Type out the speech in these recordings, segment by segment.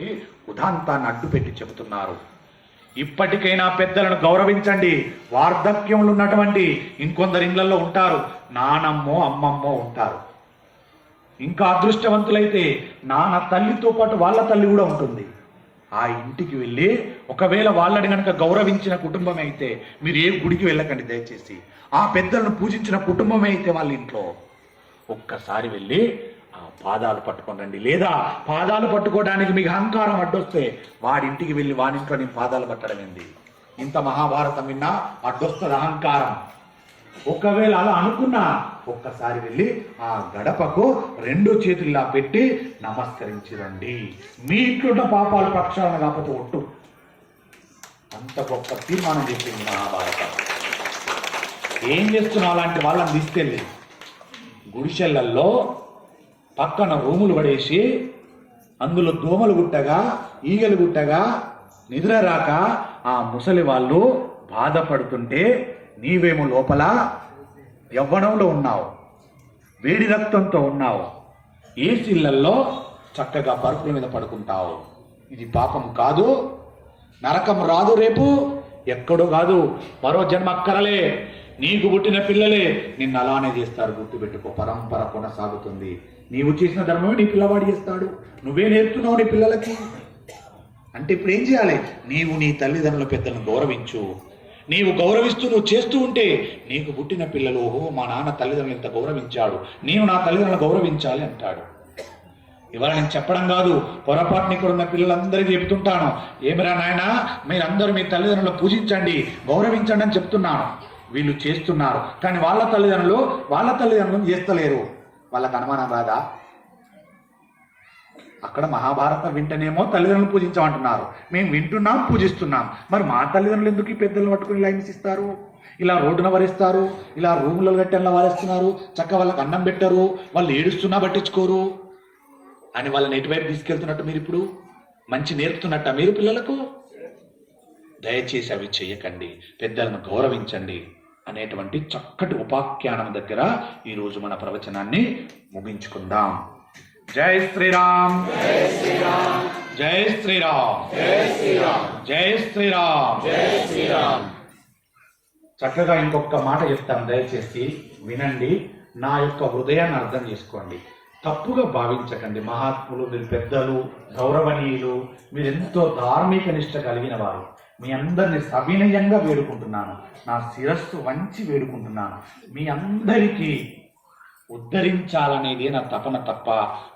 అనేటువంటి ఉదాంతాన్ని అడ్డుపెట్టి చెబుతున్నారు. ఇప్పటికైనా పెద్దలను గౌరవించండి. వార్ధక్యంలో ఉన్నటువంటి ఇంకొందరు ఇళ్ళలో ఉంటారు. నానమ్మో అమ్మమ్మో ఉంటారు. ఇంకా అదృష్టవంతులైతే నాన్న తల్లితో పాటు వాళ్ళ తల్లి కూడా ఉంటుంది. ఆ ఇంటికి వెళ్ళి ఒకవేళ వాళ్ళని కనుక గౌరవించిన కుటుంబం అయితే మీరు ఏ గుడికి వెళ్ళకండి దయచేసి. ఆ పెద్దలను పూజించిన కుటుంబమే అయితే వాళ్ళ ఇంట్లో. ఒక్కసారి వెళ్ళి పాదాలు పట్టుకోనండి లేదా పాదాలు పట్టుకోవడానికి మీకు అహంకారం అడ్డొస్తే వాడింటికి వెళ్ళి వాడింట్లో నేను పాదాలు పట్టడం ఏంది? ఇంత మహాభారతం విన్నా అడ్డొస్తుంది అహంకారం. ఒకవేళ అలా అనుకున్నా ఒక్కసారి వెళ్ళి ఆ గడపకు రెండు చేతుల్లా పెట్టి నమస్కరించిరండి మీ ఇంట్లో పాపాలు ప్రక్షాళన కాకపోతే ఒట్టు. అంత గొప్ప తీర్మానం చెప్పింది మహాభారతం. ఏం చేస్తున్నావు అలాంటి వాళ్ళని తీసుకెళ్ళి? గుడిసెళ్ళల్లో పక్కన రూములు పడేసి అందులో దోమలు గుట్టగా ఈగలు గుట్టగా నిద్ర రాక ఆ ముసలి వాళ్ళు బాధపడుతుంటే నీవేమో లోపల యవ్వనంలో ఉన్నావు వేడి రక్తంతో ఉన్నావు ఏసీళ్ళల్లో చక్కగా పరుపుల మీద పడుకుంటావు? ఇది పాపం కాదు నరకం రాదు రేపు ఎక్కడో కాదు మరో జన్మ అక్కరలే నీకు పుట్టిన పిల్లలే నిన్ను అలానే చేస్తారు గుర్తుపెట్టుకో. పరంపర కొనసాగుతుంది. నీవు చేసిన ధర్మమే నీ పిల్లవాడు చేస్తాడు. నువ్వే నేర్పుతున్నావు నీ పిల్లలకి. అంటే ఇప్పుడు ఏం చేయాలి? నీవు నీ తల్లిదండ్రుల పెద్దలను గౌరవించు. నీవు గౌరవిస్తూ నువ్వు చేస్తూ ఉంటే నీకు పుట్టిన పిల్లలు ఓహో మా నాన్న తల్లిదండ్రులు ఇంత గౌరవించాడు. నేను నా తల్లిదండ్రులను గౌరవించాలి అంటాడు. ఇవాళ నేను చెప్పడం కాదు పొరపాటుని ఇక్కడ ఉన్న పిల్లలందరికీ చెప్తుంటాను. ఏమిరా నాయన మీరందరూ మీ తల్లిదండ్రులను పూజించండి గౌరవించండి అని చెప్తున్నాను. వీళ్ళు చేస్తున్నారు. కానీ వాళ్ళ తల్లిదండ్రులు వాళ్ళ తల్లిదండ్రులను చేస్తలేరు. వాళ్ళకి అనుమానం రాదా? అక్కడ మహాభారతం వింటనేమో తల్లిదండ్రులు పూజించమంటున్నారు. మేము వింటున్నాం పూజిస్తున్నాం. మరి మా తల్లిదండ్రులు ఎందుకు ఈ పెద్దలు పట్టుకుని లైన్స్ ఇస్తారు? ఇలా రోడ్డున వరిస్తారు ఇలా రూములలో గట్టెల్లో వారేస్తున్నారు చక్క వాళ్ళకి అన్నం పెట్టరు వాళ్ళు ఏడుస్తున్నా పట్టించుకోరు. అని వాళ్ళని ఎటువైపు తీసుకెళ్తున్నట్టు మీరు ఇప్పుడు? మంచి నేర్పుతున్నట్ట మీరు పిల్లలకు? దయచేసి అవి చేయకండి. పెద్దలను గౌరవించండి. అనేటువంటి చక్కటి ఉపాఖ్యానం దగ్గర ఈరోజు మన ప్రవచనాన్ని ముగించుకుందాం. జై శ్రీరామ్. జై శ్రీరామ్. జై శ్రీరామ్. చక్కగా ఇంకొక మాట చెప్తాను దయచేసి వినండి. నా యొక్క హృదయాన్ని అర్థం చేసుకోండి. తప్పుగా భావించకండి. మహాత్ములు మీరు పెద్దలు గౌరవనీయులు మీరు ఎంతో ధార్మిక నిష్ట కలిగిన వారు. మీ అందరిని సవినయంగా వేడుకుంటున్నాను. నా శిరస్సు వంచి వేడుకుంటున్నాను. మీ అందరికీ ఉద్ధరించాలనేది నా తపన తప్ప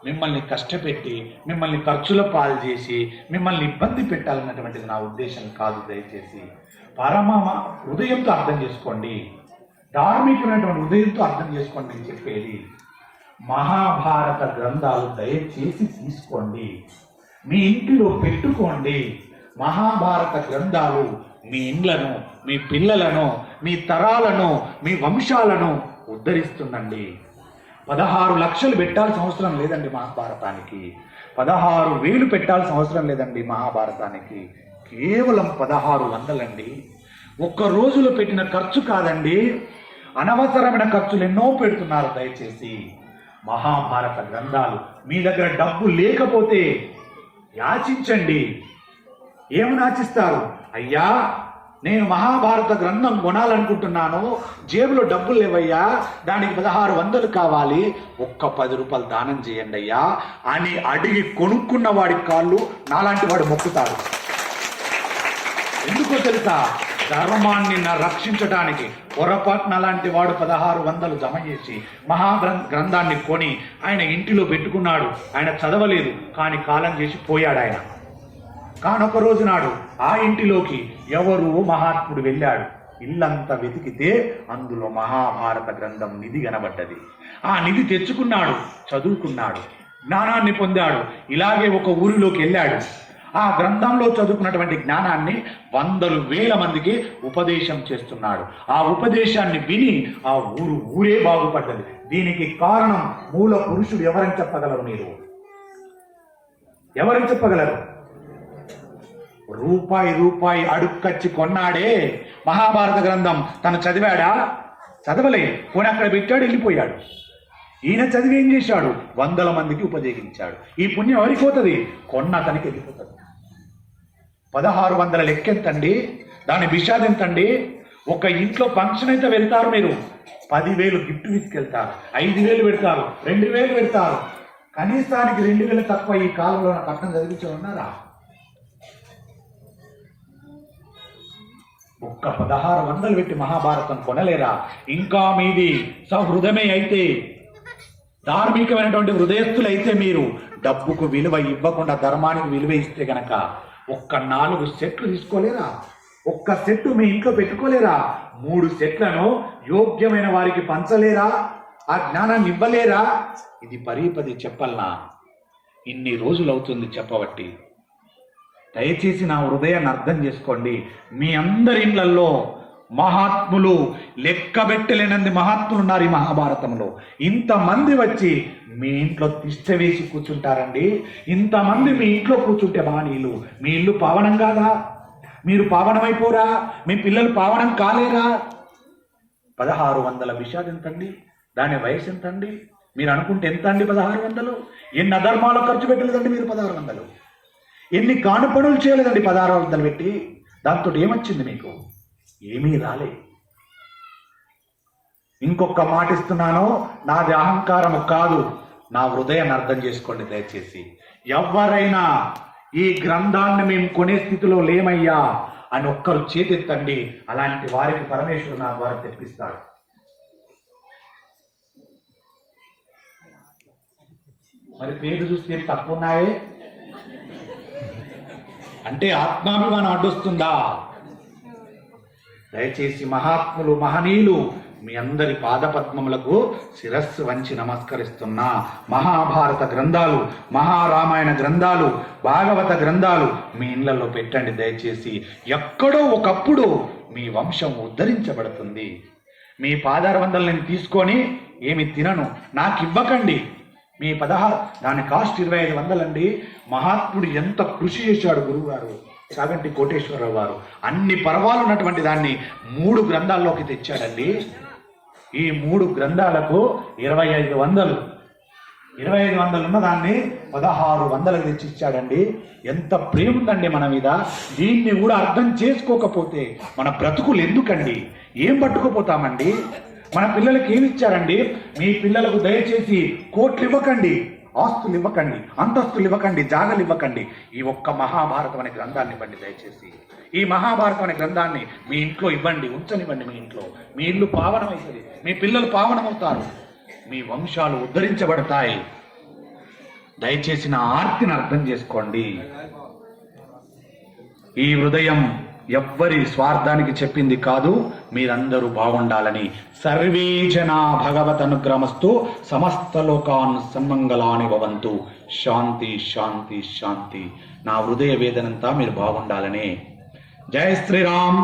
మిమ్మల్ని కష్టపెట్టి మిమ్మల్ని ఖర్చుల పాలు చేసి మిమ్మల్ని ఇబ్బంది పెట్టాలన్నటువంటిది నా ఉద్దేశం కాదు దయచేసి. పరమ హృదయంతో అర్థం చేసుకోండి. ధార్మికమైనటువంటి హృదయంతో అర్థం చేసుకోండి నేను చెప్పేది. మహాభారత గ్రంథాలు దయచేసి తీసుకోండి. మీ ఇంటిలో పెట్టుకోండి. మహాభారత గ్రంథాలు మీ ఇండ్లను మీ పిల్లలను మీ తరాలను మీ వంశాలను ఉద్ధరిస్తుందండి. పదహారు లక్షలు పెట్టాల్సిన అవసరం లేదండి మహాభారతానికి. పదహారు వేలు పెట్టాల్సిన అవసరం లేదండి మహాభారతానికి. కేవలం పదహారు వందలండి. ఒక్క రోజులో పెట్టిన ఖర్చు కాదండి. అనవసరమైన ఖర్చులు ఎన్నో పెడుతున్నారు దయచేసి. మహాభారత గ్రంథాలు. మీ దగ్గర డబ్బు లేకపోతే యాచించండి. ఏమని ఆచిస్తారు అయ్యా నేను మహాభారత గ్రంథం కొనాలనుకుంటున్నాను. జేబులో డబ్బులు లేవయ్యా. దానికి పదహారు వందలు కావాలి. ఒక్క పది రూపాయలు దానం చేయండి అయ్యా. అని అడిగి కొనుక్కున్న వాడి కాళ్ళు నాలాంటి వాడు మొక్కుతాడు ఎందుకో తెలుసా? ధర్మాన్ని రక్షించడానికి పొరపాట్న లాంటి వాడు పదహారు వందలు జమ చేసి మహాగ్రం గ్రంథాన్ని కొని ఆయన ఇంటిలో పెట్టుకున్నాడు. ఆయన చదవలేదు కానీ కాలం చేసి పోయాడు ఆయన. కానొక రోజు నాడు ఆ ఇంటిలోకి ఎవరు మహాత్ముడు వెళ్ళాడు. ఇల్లంతా వెతికితే అందులో మహాభారత గ్రంథం నిధి కనబడ్డది. ఆ నిధి తెచ్చుకున్నాడు చదువుకున్నాడు జ్ఞానాన్ని పొందాడు ఇలాగే ఒక ఊరిలోకి వెళ్ళాడు. ఆ గ్రంథంలో చదువుకున్నటువంటి జ్ఞానాన్ని వందలు వేల మందికి ఉపదేశం చేస్తున్నాడు. ఆ ఉపదేశాన్ని విని ఆ ఊరు ఊరే బాగుపడ్డది. దీనికి కారణం మూల పురుషుడు ఎవరని చెప్పగలరు మీరు? ఎవరని చెప్పగలరు? రూపాయి రూపాయి అడుక్కచ్చి కొన్నాడే. మహాభారత గ్రంథం తను చదివాడా? చదవలే పోనీ అక్కడ పెట్టాడు వెళ్ళిపోయాడు. ఈయన చదివి ఏం చేశాడు? వందల మందికి ఉపయోగించాడు ఈ పుణ్యం ఎవరికి పోతుంది? కొన్న అతనికి వెళ్ళిపోతుంది. పదహారు వందల లెక్కెంతండి దాని విషాదం ఎంతండి ఒక ఇంట్లో ఫంక్షన్ అయితే వెళ్తారు మీరు. పదివేలు గిఫ్ట్ తీసుకెళ్తారు. ఐదు వేలు పెడతారు. రెండు వేలు పెడతారు. కనీసానికి రెండు వేలు తక్కువ ఈ కాలంలో నా పట్టణం చదివించే ఉన్నారా? ఒక్క పదహారు వందలు పెట్టి మహాభారతం కొనలేరా? ఇంకా మీది సహృదమే అయితే ధార్మికమైనటువంటి హృదయస్థులైతే మీరు డబ్బుకు విలువ ఇవ్వకుండా ధర్మానికి విలువ ఇస్తే గనక ఒక్క నాలుగు సెట్లు తీసుకోలేరా? ఒక్క సెట్టు మీ ఇంట్లో పెట్టుకోలేరా? మూడు సెట్లను యోగ్యమైన వారికి పంచలేరా? ఆ జ్ఞానాన్ని ఇవ్వలేరా? ఇది పరీ పది చెప్పల్నా? ఇన్ని రోజులు అవుతుంది చెప్పబట్టి. దయచేసి నా హృదయాన్ని అర్థం చేసుకోండి. మీ అందరి ఇండ్లల్లో మహాత్ములు లెక్కబెట్టలేనంది మహాత్ములు ఉన్నారు ఈ మహాభారతంలో. ఇంతమంది వచ్చి మీ ఇంట్లో తిష్ట వేసి కూర్చుంటారండి. ఇంతమంది మీ ఇంట్లో కూర్చుంటే బాణీలు మీ ఇల్లు పావనం కాదా? మీరు పావనమైపోరా? మీ పిల్లలు పావనం కాలేరా? పదహారు వందల విషాదం ఎంతండి? దాని వయసు ఎంతండి? మీరు అనుకుంటే ఎంత అండి పదహారు వందలు? ఎన్ని అధర్మాలు ఖర్చు పెట్టలేదండి మీరు పదహారు వందలు? ఎన్ని కానుపనులు చేయలేదండి పదహారు వందలు పెట్టి? దాంతో ఏమొచ్చింది మీకు? ఏమీ రాలే. ఇంకొక మాట ఇస్తున్నాను నాది అహంకారము కాదు. నా హృదయాన్ని అర్థం చేసుకోండి దయచేసి. ఎవరైనా ఈ గ్రంథాన్ని మేము కొనే స్థితిలో లేమయ్యా అని ఒక్కరు చేతెత్తండి అలాంటి వారికి పరమేశ్వరుడు నా ద్వారా తెప్పిస్తాడు. మరి పేరు చూస్తే తక్కువ ఉన్నాయే? అంటే ఆత్మాభిమానం అడ్డొస్తుందా? దయచేసి మహాత్ములు మహనీయులు మీ అందరి పాదపద్మములకు శిరస్సు వంచి నమస్కరిస్తున్నా. మహాభారత గ్రంథాలు మహారామాయణ గ్రంథాలు భాగవత గ్రంథాలు మీ ఇళ్ళలో పెట్టండి దయచేసి. ఎక్కడో ఒకప్పుడు మీ వంశం ఉద్ధరించబడుతుంది. మీ పాదార నేను తీసుకొని ఏమి తినను నాకు ఇవ్వకండి మీ పదహారు దాని కాస్ట్ ఇరవై ఐదు వందలండి. మహాత్ముడు ఎంత కృషి చేశాడు గురువు గారు చాగంటి కోటేశ్వరరావు గారు. అన్ని పర్వాలు ఉన్నటువంటి దాన్ని మూడు గ్రంథాల్లోకి తెచ్చాడండి. ఈ మూడు గ్రంథాలకు ఇరవై ఐదు వందలు. ఇరవై ఐదు వందలు ఉన్న దాన్ని పదహారు వందలకు తెచ్చి ఇచ్చాడండి ఎంత ప్రేమ ఉందండి మన మీద. దీన్ని కూడా అర్థం చేసుకోకపోతే మన బ్రతుకులు ఎందుకండి? ఏం పట్టుకుపోతామండి? మన పిల్లలకి ఏమి ఇచ్చారండి? మీ పిల్లలకు దయచేసి కోట్లు ఇవ్వకండి. ఆస్తులు ఇవ్వకండి అంతస్తులు ఇవ్వకండి జాగలు ఇవ్వకండి ఈ ఒక్క మహాభారతం అనే గ్రంథాన్ని ఇవ్వండి దయచేసి. ఈ మహాభారతం అనే గ్రంథాన్ని మీ ఇంట్లో ఇవ్వండి ఉంచనివ్వండి మీ ఇంట్లో. మీ ఇల్లు పావనమవుతుంది మీ పిల్లలు పావనమవుతారు. మీ వంశాలు ఉద్ధరించబడతాయి. దయచేసి నా ఆర్తిని అర్థం చేసుకోండి. ఈ హృదయం ఎవ్వరి స్వార్థానికి చెప్పింది కాదు మీరందరూ బాగుండాలని సర్వే జనా భగవత్ అనుగ్రమస్తు సమస్త లోకాన్ సన్మంగళాని భవంతు. శాంతి శాంతి శాంతి. నా హృదయ వేదనంతా మీరు బాగుండాలని. జయ శ్రీరామ్.